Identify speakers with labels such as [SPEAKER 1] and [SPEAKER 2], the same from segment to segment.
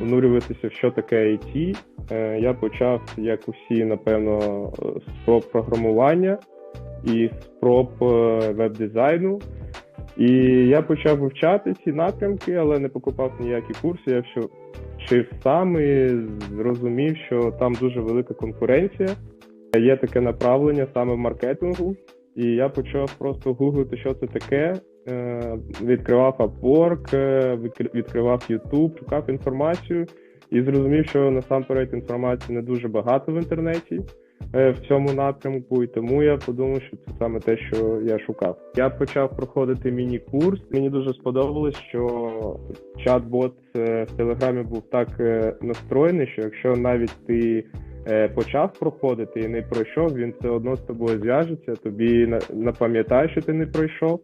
[SPEAKER 1] внурюватися в що таке IT. Е, Я почав, як усі, напевно, з спроб програмування і спроб е, веб-дизайну. І я почав вивчати ці напрямки, але не покупав ніякі курси. Я все вчив сам і зрозумів, що там дуже велика конкуренція. Є таке направлення саме в маркетингу, і я почав просто гуглити, що це таке. Е, Відкривав Upwork, е, відкр- відкривав YouTube, шукав інформацію і зрозумів, що насамперед інформації не дуже багато в інтернеті е, в цьому напрямку, і тому я подумав, що це саме те, що я шукав. Я почав проходити міні-курс. Мені дуже сподобалось, що чат-бот в Телеграмі був так настроєний, що якщо навіть ти почав проходити і не пройшов, він все одно з тобою зв'яжеться, тобі на- напам'ятає, що ти не пройшов,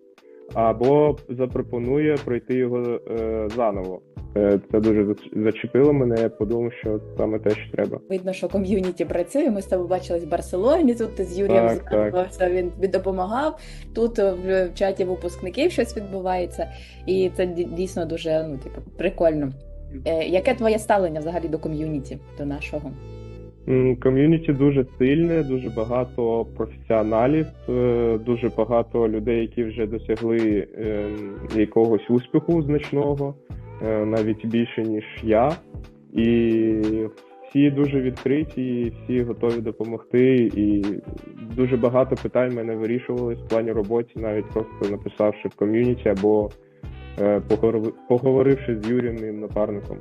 [SPEAKER 1] або запропонує пройти його е, заново. Е, Це дуже зачепило мене. Я подумав, що саме те, що треба.
[SPEAKER 2] Видно, що ком'юніті працює. Ми з тобою бачились в Барселоні. Тут ти з Юрієм знайомився, він тобі допомагав. Тут е, в чаті випускників щось відбувається, і це ді- дійсно дуже ну, типу, прикольно. Е, яке твоє ставлення взагалі до ком'юніті, до нашого?
[SPEAKER 1] Ком'юніті дуже сильне, дуже багато професіоналів, е, дуже багато людей, які вже досягли е, якогось успіху значного, е, навіть більше ніж я. І всі дуже відкриті, всі готові допомогти. І дуже багато питань мене вирішувались в плані роботи, навіть просто написавши в ком'юніті або е, поговоривши з Юрієм, напарником.